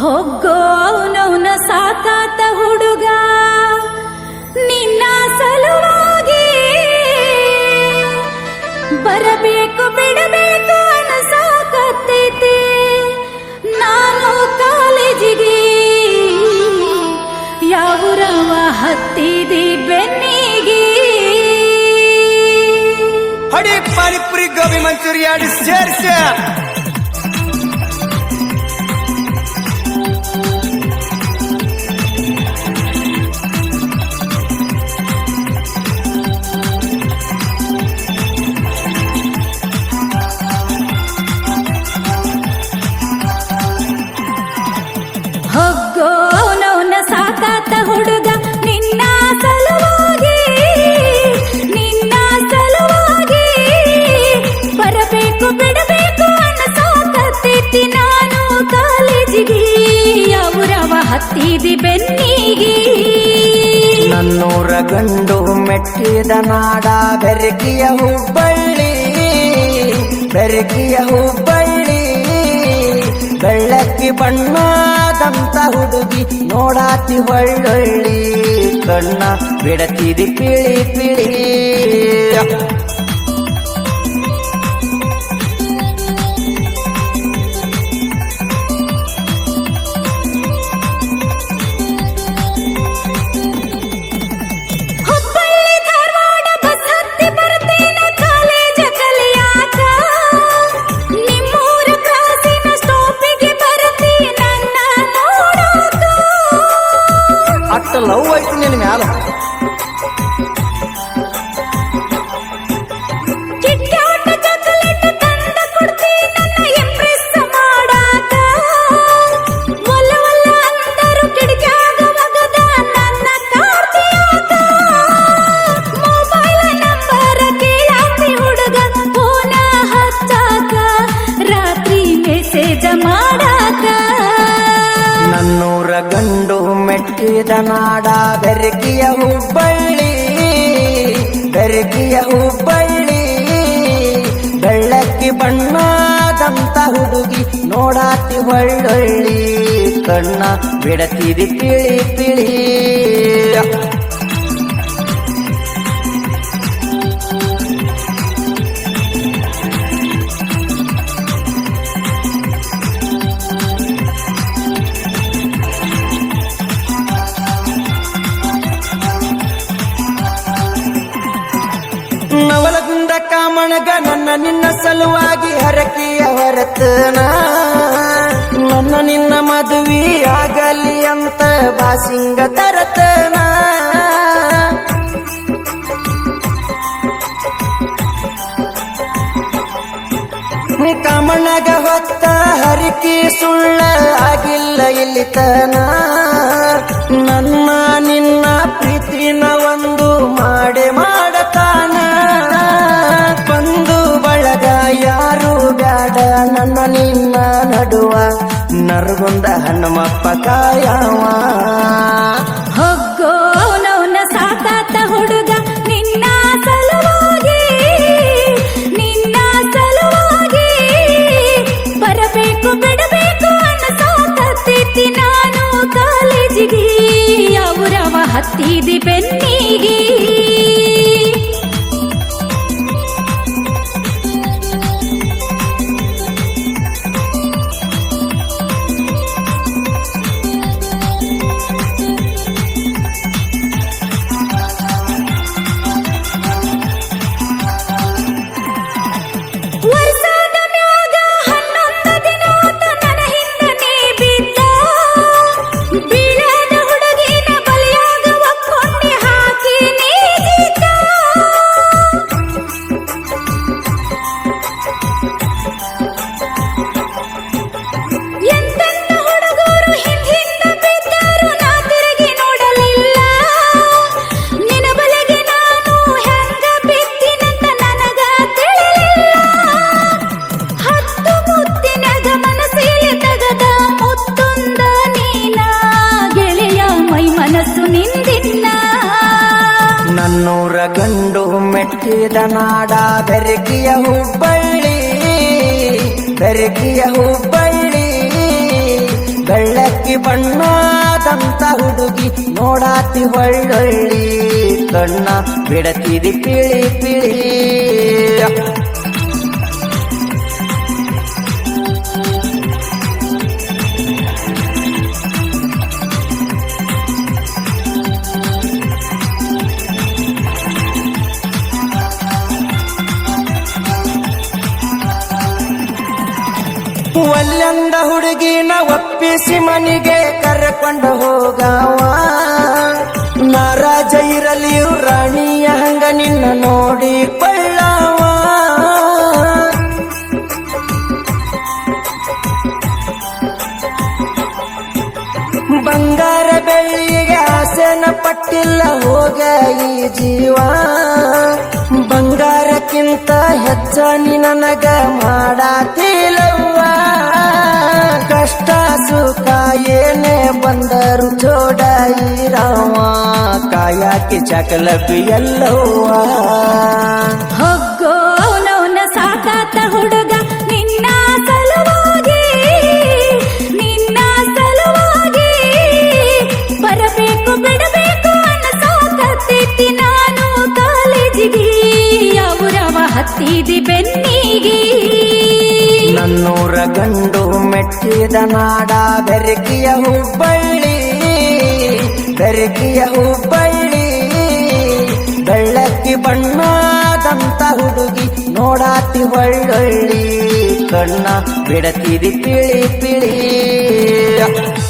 ಹೊಗ್ಗೋನವನ ಸಾಕಾತ ಹುಡುಗ, ನಿನ್ನ ಸಲುವಾಗಿ ಬರಬೇಕು, ಬಿಡಬೇಕು ಅನಸಾಕತ್ತೈತಿ ನಾನು ಕಾಲೇಜಿಗೆ ಯಾವುರವ ಹತ್ತಿದಿ ಬೆನ್ನಿಗೆ. ಹೊಡಿ ಪಾನಿಪುರಿ ಗೋಬಿ ಮಂಚೂರಿ ಆಡಿ ಸೇರ್ಸ ಹತ್ತಿದಿ ಬೆನ್ನಿಗಿ. ನನ್ನೂರ ಗಂಡು ಮೆಟ್ಟಿದ ನಾಡ ಬೆರಕಿಯ ಹುಬ್ಬಳ್ಳಿ. ಬೆರಕಿಯ ಹುಬ್ಬಳ್ಳಿ. ಬೆಳ್ಳಕ್ಕಿ ಬಣ್ಣದಂತ ಹುಡುಗಿ ನೋಡಾತಿ ಹೊಳ್ಳೊಳ್ಳಿ ಕಣ್ಣ ಬಿಡತಿದಿ ಪಿಳಿ ಪಿಳಿ. ಮೆಸೇಜ ಮಾಡಾಕ? ನನ್ನೂರ ಗಂಡು ಮೆಟ್ಟಿದ ನಾಡ, ಬೆರಕಿಯ ಹುಬ್ಬಳ್ಳಿ ಬೆರಕಿಯ ಹುಬ್ಬಳ್ಳಿ. ಬೆಳ್ಳಕ್ಕಿ ಬಣ್ಣದಂತ ಹುಡುಗಿ ನೋಡಾತಿ ಹೊಳ್ಳೊಳ್ಳಿ. ಕಣ್ಣ ಬಿಡತಿರಿ ತಿಳಿ ಪಿಳಿ ನವಲಗುಂದ ಕಾಮಣಗ ನನ್ನ ನಿನ್ನ ಸಲುವಾಗಿ ಹರಕೆಯ ಹೊರತನ. ನನ್ನ ನಿನ್ನ ಮದುವೆ ಆಗಲಿ ಅಂತ ಬಾಸಿಂಗ ತರತನ. ಕಾಮಣಗ ಹೊತ್ತ ಹರಿಕೆ ಸುಳ್ಳ ಆಗಿಲ್ಲ ಇಲ್ಲಿತನ ನನ್ನ ನರಗುಂದ ಹನುಮಪ್ಪ ಕಾಯವ ಹೊಗ್ಗೋನವನ ಸಾಕಾತ ಹುಡುಗ ನಿನ್ನ ಸಲುವಾಗಿ ನಿನ್ನ ಸಲುವಾಗಿ. ಬರಬೇಕು, ಬಿಡಬೇಕು ಅನಸಾಕತ್ತೈತಿ ನಾನು ಕಾಲೇಜಿಗೆ, ಅವರವ ಹತ್ತಿದಿ ಬೆನ್ನಿಗೆ. ಮನಸ್ಸು ನಿಂದಿನ್ನ ನನ್ನೂರ ಗಂಡು ಮೆಟ್ಟಿದ ನಾಡ, ಬೆರಕಿಯ ಹುಬ್ಬಳ್ಳಿ. ಬೆರಕಿಯ ಹುಬ್ಬಳ್ಳಿ. ಬೆಳ್ಳಕ್ಕಿ ಬಣ್ಣದಂತ ಹುಡುಗಿ, ನೋಡಾತಿ ಹೊಳ್ಳೊಳ್ಳಿ ಕಣ್ಣ ಬಿಡತಿದಿ ಪಿಳಿ ಪಿಳಿ. ಒಲ್ಲೆಂದ ಹುಡುಗಿನ ಒಪ್ಪಿಸಿ ಮನಿಗೆ ಕರ್ಕೊಂಡು ಹೋಗವ ನಾರಾಜ ಇರಲಿ ರಾಣಿಯ ಹಂಗ ನಿನ್ನ ನೋಡಿ ಕೊಳ್ಳವ ಬಂಗಾರ ಬೆಳ್ಳಿಗೆ ಆಸೆನ ಪಟ್ಟಿಲ್ಲ ಹೋಗ ಈ ಜೀವ. ಬಂಗಾರಕ್ಕಿಂತ ಹೆಚ್ಚ ನಿನಗ ಮಾಡಾತಿಲವ್ವ ಏನೇ ಬಂದರು ಜೋಡ ರಾಮ, ಕಾಯಾಕಿ ಚಕಲ ಎಲ್ಲವ್ವ ಹೊಗ್ಗೋ ಸಾಕಾತ ಹುಡುಗ, ನಿನ್ನ ಸಲುವಾಗಿ ನಿನ್ನ ಸಲುವಾಗಿ. ಬರಬೇಕು, ಬಿಡಬೇಕು ಅನಸಾಕತ್ತೈತಿ ನಾನು ಕಾಲೇಜಿಗೆ, ಅವರವ ಹತ್ತಿದಿ ಬೆನ್ನಿಗೆ. ನನ್ನೂರ ಗಂಡು ಮೆಟ್ಟಿದ ನಾಡ ಬೆರಕಿಯ ಹುಬ್ಬಳ್ಳಿ ಬೆರಕಿಯ ಹುಬ್ಬಳ್ಳಿ. ಬೆಳ್ಳಕ್ಕಿ ಬಣ್ಣದಂತ ಹುಡುಗಿ ನೋಡಾತಿ ಒಳ್ಳೊಳ್ಳಿ. ಕಣ್ಣ ಬಿಡತಿರಿ ತಿಳಿ ಪಿಳಿ.